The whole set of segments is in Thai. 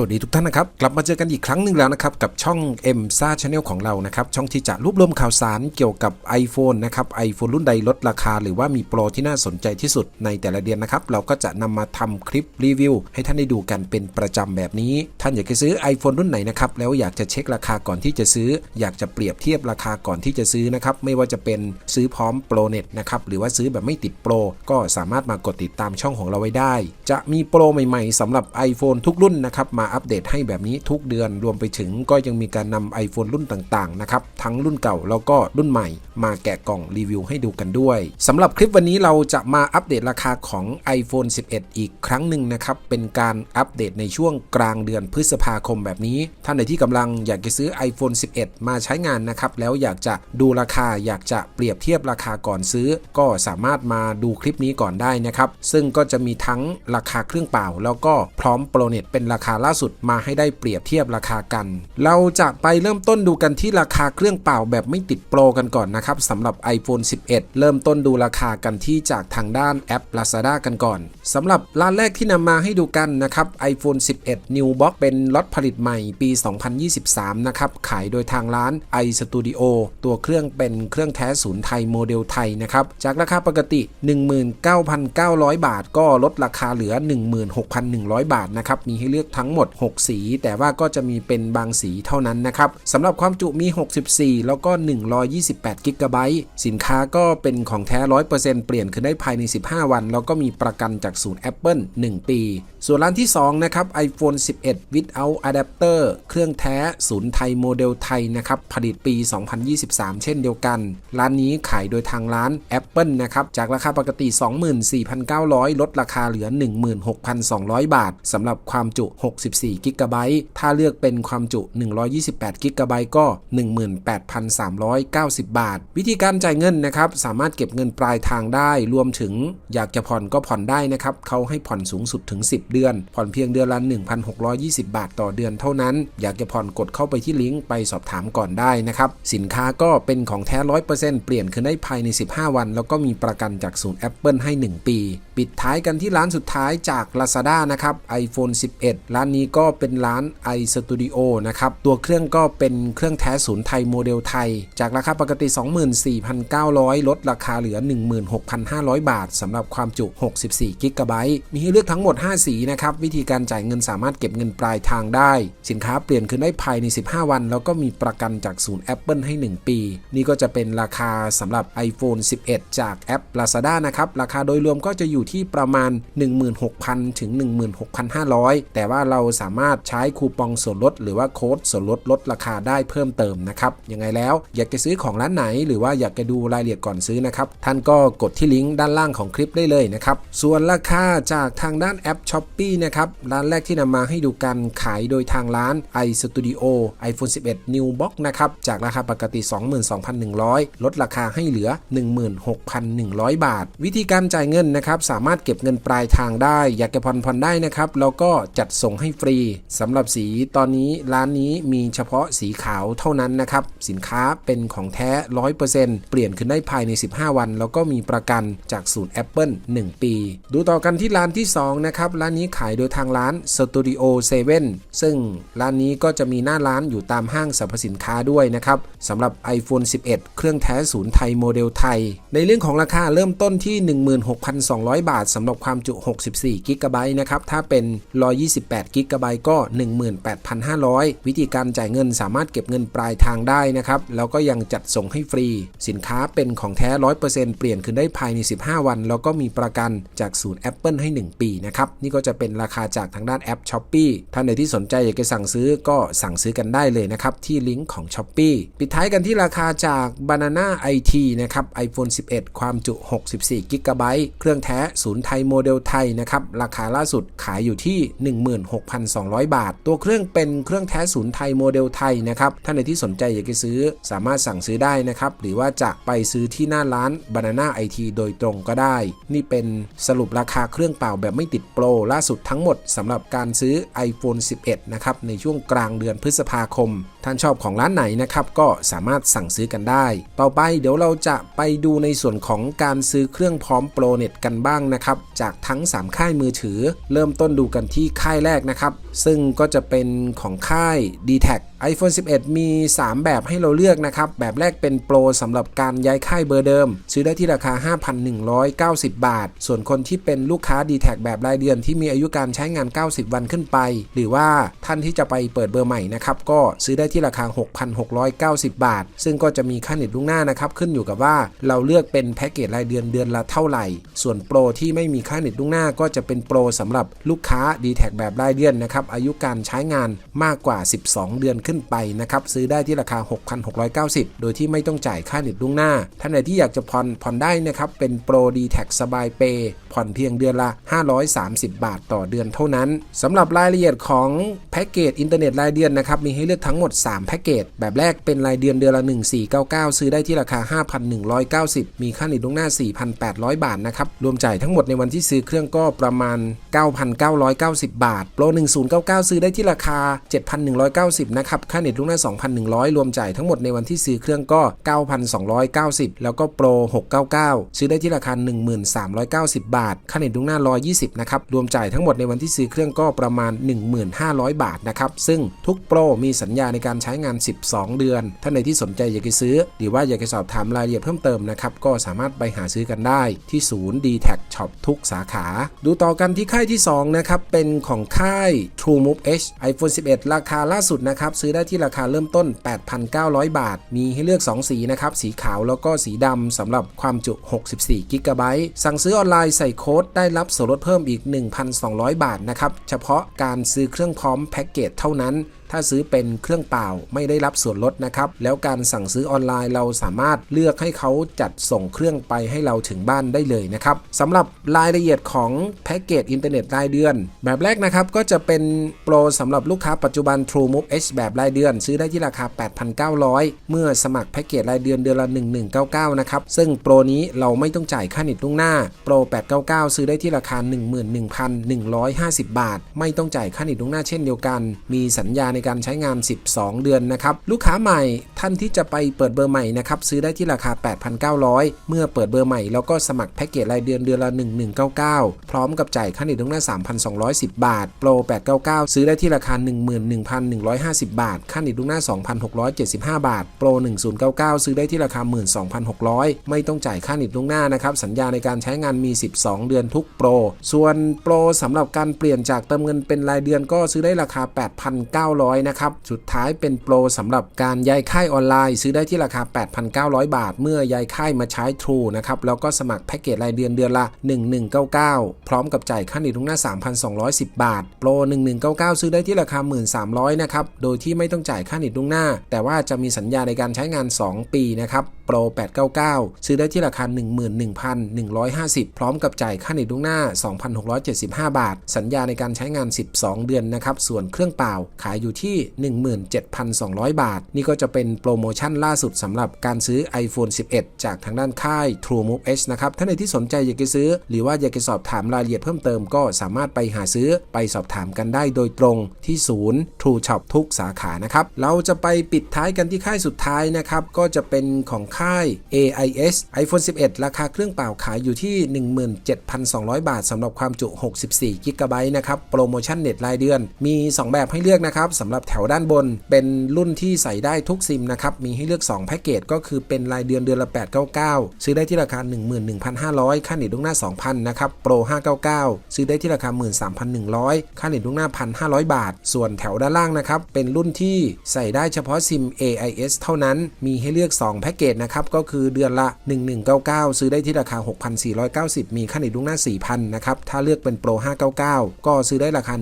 วัสดีทุกท่านนะครับ กลับมาเจอกันอีกครั้งหนึ่งแล้วนะครับ กับช่อง M s a Channel ของเรานะครับ ช่องที่จะรวบรวมข่าวสารเกี่ยวกับ iPhone นะครับ iPhone รุ่นใดลดราคา หรือว่ามีโปรที่น่าสนใจที่สุดในแต่ละเดือนนะครับ เราก็จะนำมาทำคลิปรีวิว ให้ท่านได้ดูกันเป็นประจำแบบนี้ ท่านอยากจะซื้อ iPhone รุ่นไหนนะครับ แล้วอยากจะเช็คราคาก่อนที่จะซื้อ อยากจะเปรียบเทียบราคาก่อนที่จะซื้อนะครับไม่ว่าจะเป็นซื้อพร้อมโปรเน็ตนะครับหรือว่าซื้อแบบไม่ติดโปรก็สามารถมากดติดตามช่องของเราไว้ได้ จะมีโปรใหม่ ๆสำหรับ iPhone ทุกรุ่นนะครับมาอัปเดตให้แบบนี้ทุกเดือนรวมไปถึงก็ยังมีการนำ iPhone รุ่นต่างๆนะครับทั้งรุ่นเก่าแล้วก็รุ่นใหม่ มาแกะกล่องรีวิวให้ดูกันด้วยสำหรับคลิปวันนี้เราจะมาอัปเดตราคาของ iPhone 11 อีกครั้งหนึ่งนะครับเป็นการอัปเดตในช่วงกลางเดือนพฤษภาคมแบบนี้ ท่านใดที่กำลังอยากจะซื้อ iPhone 11 มาใช้งานนะครับแล้วอยากจะดูราคาอยากจะเปรียบเทียบราคาก่อนซื้อ ก็สามารถมาดูคลิปนี้ก่อนได้นะครับซึ่งก็จะมีทั้งราคาเครื่องเปล่า แล้วก็พร้อมโปรเน็ตเป็นราคาล่าสุดมาให้ได้เปรียบเทียบราคากัน เราจะไปเริ่มต้นดูกันที่ราคาเครื่องเปล่าแบบไม่ติดโปรกันก่อนนะครับสำหรับ iPhone 11 เริ่มต้นดูราคากันที่จากทางด้านแอป Lazada กันก่อนสำหรับร้านแรกที่นำมาให้ดูกันนะครับ iPhone 11 New Box เป็นล็อตผลิตใหม่ปี 2023 นะครับขายโดยทางร้าน iStudio ตัวเครื่องเป็นเครื่องแท้ศูนย์ไทยโมเดลไทยนะครับจากราคาปกติ 19,900 บาท ก็ลดราคาเหลือ 16,100 บาทนะครับมีให้เลือกทั้งหมดหมด 6 สี แต่ว่าก็จะมีเป็นบางสีเท่านั้นนะครับสำหรับความจุมี 64 แล้วก็ 128กิกะไบต์สินค้าก็เป็นของแท้ 100%เปลี่ยนขึ้นได้ภายใน 15 วัน แล้วก็มีประกันจากศูนย์ Apple 1 ปี ส่วนร้านที่ 2 นะครับ iPhone 11 without adapter เครื่องแท้ศูนย์ไทยโมเดลไทยนะครับผลิตปี 2023 เช่นเดียวกัน ร้านนี้ขายโดยทางร้าน Apple นะครับจากราคาปกติ 24,900 ลดราคาเหลือ 16,200 บาทสำหรับความจุ64กิกะไบต์ถ้าเลือกเป็นความจุ 128กิกะไบต์ก็ 18,390 บาท วิธีการจ่ายเงินนะครับสามารถเก็บเงินปลายทางได้ รวมถึงอยากจะผ่อนก็ผ่อนได้นะครับเขาให้ผ่อนสูงสุดถึง 10 เดือน ผ่อนเพียงเดือนละ 1,620 บาทต่อเดือนเท่านั้น อยากจะผ่อนกดเข้าไปที่ลิงก์ไปสอบถามก่อนได้นะครับสินค้าก็เป็นของแท้ 100%เปลี่ยนคืนได้ภายใน 15 วัน แล้วก็มีประกันจากศูนย์ Apple ให้ 1 ปี ปิดท้ายกันที่ร้านสุดท้ายจาก Lazada นะครับ iPhone 11 ร้านนี้ก็เป็นร้าน iStudio นะครับ ตัวเครื่องก็เป็นเครื่องแท้ศูนย์ไทยโมเดลไทย จากราคาปกติ 24,900 ลดราคาเหลือ 16,500 บาทสำหรับความจุ 64กิกะไบต์มีให้เลือกทั้งหมด 5 สีนะครับ วิธีการจ่ายเงินสามารถเก็บเงินปลายทางได้ สินค้าเปลี่ยนคืนได้ภายใน 15 วัน แล้วก็มีประกันจากศูนย์ Apple ให้ 1 ปี นี่ก็จะเป็นราคาสำหรับ iPhone 11 จากแอป Lazada นะครับราคาโดยรวมก็จะอยู่ที่ประมาณ 16,000 ถึง 16,500 แต่ว่าเราสามารถใช้คูปองส่วนลด หรือว่าโค้ดส่วนลดลดราคาได้เพิ่มเติมนะครับ ยังไงแล้วอยากจะซื้อของร้านไหน หรือว่าอยากจะดูรายละเอียดก่อนซื้อนะครับ ท่านก็กดที่ลิงก์ด้านล่างของคลิปได้เลยนะครับ ส่วนราคาจากทางด้านแอป s h o p e e นะครับร้านแรกที่นำมาให้ดูกันขายโดยทางร้าน iStudio iPhone 11 New Box นะครับจากราคาปกติ 22,100 ลดราคาให้เหลือ 16,100 บาท วิธีการจ่ายเงินนะครับสาามารถเก็บเงินปลายทางได้ อยากจะผ่อนผ่อนได้นะครับแล้วก็จัดส่งให้ฟรีสำหรับสีตอนนี้ร้านนี้มีเฉพาะสีขาวเท่านั้นนะครับ สินค้าเป็นของแท้ 100%เปลี่ยนขึ้นได้ภายใน 15 วัน แล้วก็มีประกันจากศูนย์ Apple 1 ปี ดูต่อกันที่ร้านที่ 2 นะครับ ร้านนี้ขายโดยทางร้าน Studio 7 ซึ่งร้านนี้ก็จะมีหน้าร้านอยู่ตามห้างสรรพสินค้าด้วยนะครับสำหรับ iPhone 11 เครื่องแท้ศูนย์ไทยโมเดลไทย ในเรื่องของราคาเริ่มต้นที่ 16,200บาทสำหรับความจุ 64กิกะไบต์นะครับ ถ้าเป็น 128กิกะไบต์ก็ 18,500 วิธีการจ่ายเงินสามารถเก็บเงินปลายทางได้นะครับ แล้วก็ยังจัดส่งให้ฟรี สินค้าเป็นของแท้ 100%เปลี่ยนคืนได้ภายใน 15 วัน แล้วก็มีประกันจากศูนย์ Apple ให้ 1 ปีนะครับ นี่ก็จะเป็นราคาจากทางด้านแอป s h o p e e ท่านใดที่สนใจอยากจะสั่งซื้อก็สั่งซื้อกันได้เลยนะครับ ที่ลิงก์ของ s h o p e e ปิดท้ายกันที่ราคาจาก Banana IT นะครับ iPhone 11 ความจุ 64กิกะไบต์เครื่องแท้ศูนย์ไทยโมเดลไทยนะครับราคาล่าสุดขายอยู่ที่ 16,200 บาท ตัวเครื่องเป็นเครื่องแท้ศูนย์ไทยโมเดลไทยนะครับท่านใดที่สนใจอยากจะซื้อสามารถสั่งซื้อได้นะครับหรือว่าจะไปซื้อที่หน้าร้าน Banana IT โดยตรงก็ได้ นี่เป็นสรุปราคาเครื่องเป่าแบบไม่ติดโปรล่าสุดทั้งหมดสำหรับการซื้อ iPhone 11 นะครับในช่วงกลางเดือนพฤษภาคม ท่านชอบของร้านไหนนะครับก็สามารถสั่งซื้อกันได้ ต่อไปเดี๋ยวเราจะไปดูในส่วนของการซื้อเครื่องพร้อมโปรเน็ตกันบ้างางนะครับ จากทั้ง 3 ค่ายมือถือ เริ่มต้นดูกันที่ค่ายแรกนะครับ ซึ่งก็จะเป็นของค่าย d t แท iPhone 11 มี 3 แบบให้เราเลือกนะครับ แบบแรกเป็นโปรสำหรับการย้ายค่ายเบอร์เดิม ซื้อได้ที่ราคา 5,190 บาท ส่วนคนที่เป็นลูกค้า d t แทแบบรายเดือนที่มีอายุการใช้งาน 90 วันขึ้นไป หรือว่าท่านที่จะไปเปิดเบอร์ใหม่นะครับ ก็ซื้อได้ที่ราคา 6,690 บาท ซึ่งก็จะมีค่าเน็ตล่วงหน้านะครับ ขึ้นอยู่กับว่าเราเลือกเป็นแพ็กเกจรายเดือนเดือนละเท่าไหร่ ส่วนโปรที่ไม่มีค่าเน็ตล่วงหน้าก็จะเป็นโปรสำหรับลูกค้า d t แทแบบรายเดือนนะครับอายุการใช้งานมากกว่า 12 เดือนขึ้นไปนะครับซื้อได้ที่ราคา 6,690 โดยที่ไม่ต้องจ่ายค่าเน็ตล่วงหน้า ท่านใดที่อยากจะผ่อนผ่อนได้นะครับเป็นโปร d t แทสบายเปย์ผ่อนเพียงเดือนละ 530 บาทต่อเดือนเท่านั้นสำหรับรายละเอียดของแพ็กเกจอินเทอร์เน็ตรายเดือนนะครับมีให้เลือกทั้งหมด 3 แพ็กเกจ แบบแรกเป็นรายเดือนเดือนละ 1499 ซื้อได้ที่ราคา 5,190 มีค่าเน็ตล่วงหน้า 4,800 บาทนะครับรวมจ่ายทั้งหมดในวันที่ซื้อเครื่องก็ประมาณ 9,990 บาทโปร1099 ซื้อได้ที่ราคา 7,190 นะครับค่าเน็ตล่วงหน้า 2,100 รวมจ่ายทั้งหมดในวันที่ซื้อเครื่องก็ 9,290 แล้วก็โปร 699 ซื้อได้ที่ราคา 1390 บาท ค่าเน็ตล่วงหน้า 120 นะครับ รวมจ่ายทั้งหมดในวันที่ซื้อเครื่องก็ประมาณ 1500 บาทนะครับ ซึ่งทุกโปรมีสัญญาในการใช้งาน 12 เดือน ท่านใดที่สนใจอยากจะซื้อ หรือว่าอยากจะสอบถามรายละเอียดเพิ่มเติมนะครับ ก็สามารถไปหาซื้อกันได้ที่ศูนย์ d t แท Shop ทุกสาขา ดูต่อกันที่ค่ายที่ 2 นะครับ เป็นของค่าย True Move H iPhone 11 ราคาล่าสุดนะครับซื้อได้ที่ราคาเริ่มต้น 8,900 บาท มีให้เลือก 2 สีนะครับ สีขาวแล้วก็สีดำสำหรับความจุ 64 กิกะไบต์สั่งซื้อออนไลน์ใส่โค้ดได้รับส่วนลดเพิ่มอีก 1,200 บาทนะครับ เฉพาะการซื้อเครื่องพร้อมแพ็กเกจเท่านั้น ถ้าซื้อเป็นเครื่องเปล่าไม่ได้รับส่วนลดนะครับ แล้วการสั่งซื้อออนไลน์เราสามารถเลือกให้เขาจัดส่งเครื่องไปให้เราถึงบ้านได้เลยนะครับสำหรับรายละเอียดของแพ็กเกจอินเทอร์เน็ตรายเดือน แบบแรกนะครับก็จะเป็นโปรสำหรับลูกค้าปัจจุบัน True Move H แบบรายเดือน ซื้อได้ที่ราคา 8,900 เมื่อสมัครแพ็กเกจรายเดือนเดือนละ 1199 นะครับ ซึ่งโปรนี้เราไม่ต้องจ่ายค่าเน็ตล่วงหน้า โปร 899 ซื้อได้ที่ราคา 11,150 บาท ไม่ต้องจ่ายค่าเน็ตล่วงหน้าเช่นเดียวกัน มีสัญญาในการใช้งาน 12 เดือนนะครับ ลูกค้าใหม่ท่านที่จะไปเปิดเบอร์ใหม่นะครับซื้อได้ที่ราคา 8,900 เมื่อเปิดเบอร์ใหม่ แล้วก็สมัครแพ็กเกจรายเดือนเดือนละ 1199 พร้อมกับจ่ายค่าเน็ตล่วงหน้า 3,210 บาท โปร 899 ซื้อได้ที่ราคา 11,150 บาท ค่าเน็ตล่วงหน้า 2,675 บาท โปร 1099 ซื้อได้ที่ราคา 12,600 ไม่ต้องจ่ายค่าเน็ตล่วงหน้านะครับ สัญญาในการใช้งานมี 12 เดือนทุกโปร ส่วนโปรสำหรับการเปลี่ยนจากเติมเงินเป็นรายเดือนก็ซื้อได้ราคา 8,900นะครับ สุดท้ายเป็นโปรสำหรับการย้ายค่ายออนไลน์ ซื้อได้ที่ราคา 8,900 บาท เมื่อย้ายค่ายมาใช้ True นะครับ แล้วก็สมัครแพ็กเกจรายเดือนเดือนละ 1199 พร้อมกับจ่ายค่าเน็ตล่วงหน้า 3,210 บาท โปร 1199 ซื้อได้ที่ราคา 1,300 นะครับ โดยที่ไม่ต้องจ่ายค่าเน็ตล่วงหน้า แต่ว่าจะมีสัญญาในการใช้งาน 2 ปีนะครับ โปร899 ซื้อได้ที่ราคา 11,150 พร้อมกับจ่ายค่าเน็ตล่วงหน้า 2,675 บาท สัญญาในการใช้งาน 12 เดือนนะครับ ส่วนเครื่องเปล่าขายอยู่ที่ 17,200 บาท นี่ก็จะเป็นโปรโมชั่นล่าสุดสำหรับการซื้อ iPhone 11 จากทางด้านค่าย True Move H นะครับ ท่านใดที่สนใจอยากจะซื้อ หรือว่าอยากจะสอบถามรายละเอียดเพิ่มเติมก็สามารถไปหาซื้อไปสอบถามกันได้โดยตรงที่ศูนย์ True Shop ทุกสาขานะครับ เราจะไปปิดท้ายกันที่ค่ายสุดท้ายนะครับ ก็จะเป็นของค่าย AIS iPhone 11 ราคาเครื่องเปล่าขายอยู่ที่ 17,200 บาทสำหรับความจุ 64 g b นะครับ โปรโมชั่นเน็ตรายเดือน มี 2 แบบให้เลือกนะครับสำหรับแถวด้านบน เป็นรุ่นที่ใส่ได้ทุกซิมนะครับ มีให้เลือก 2 แพ็กเกจก็คือเป็นรายเดือนเดือนละ 899 ซื้อได้ที่ราคา 11,500 ค่าเน็ตล่วงหน้า 2,000 นะครับ โปร 599 ซื้อได้ที่ราคา 13,100 ค่าเน็ตล่วงหน้า 1,500 บาท ส่วนแถวด้านล่างนะครับ เป็นรุ่นที่ใส่ได้เฉพาะซิม AIS เท่านั้น มีให้เลือก 2 แพ็กเกจนะครับก็คือเดือนละ 1199 ซื้อได้ที่ราคา 6,490 มีค่าเน็ตล่วงหน้า 4,000 นะครับ ถ้าเลือกเป็นโปร 599 ก็ซื้อได้ราคา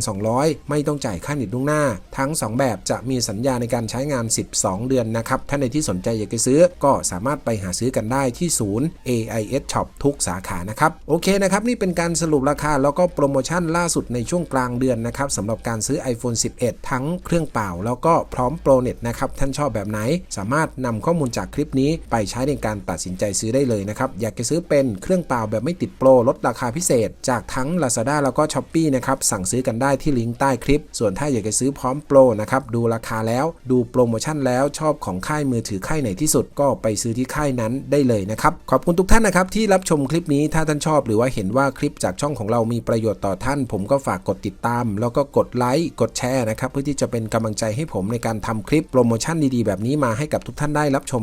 11,200 ไม่ต้องจ่ายค่าเน็ตล่วงหน้า ทั้ง 2 แบบจะมีสัญญาในการใช้งาน 12 เดือนนะครับ ท่านในที่สนใจอยากจะซื้อก็สามารถไปหาซื้อกันได้ที่ศูนย์ AIS Shop ทุกสาขานะครับ โอเคนะครับ นี่เป็นการสรุปราคาแล้วก็โปรโมชั่นล่าสุดในช่วงกลางเดือนนะครับสำหรับการซื้อ iPhone 11 ทั้งเครื่องเปล่า แล้วก็พร้อมโปรเน็ตนะครับท่านชอบแบบไหน สามารถนำข้อมูลจากคลิปนี้ไปใช้ในการตัดสินใจซื้อได้เลยนะครับ อยากจะซื้อเป็นเครื่องเปล่าแบบไม่ติดโปรลดราคาพิเศษ จากทั้ง Lazada แล้วก็ Shopee นะครับ สั่งซื้อกันได้ที่ลิงก์ใต้คลิป ส่วนถ้าอยากจะซื้อพร้อมโปรนะครับ ดูราคาแล้วดูโปรโมชั่นแล้วชอบของค่ายมือถือค่ายไหนที่สุดก็ไปซื้อที่ค่ายนั้นได้เลยนะครับ ขอบคุณทุกท่านนะครับที่รับชมคลิปนี้ถ้าท่านชอบหรือว่าเห็นว่าคลิปจากช่องของเรามีประโยชน์ต่อท่าน ผมก็ฝากกดติดตาม แล้วก็กดไลค์กดแชร์นะครับเพื่อที่จะเป็นกำลังใจให้ผมในการทำคลิปโปรโมชั่นดีๆ แบบนี้มาให้กับทุกท่านได้รับชม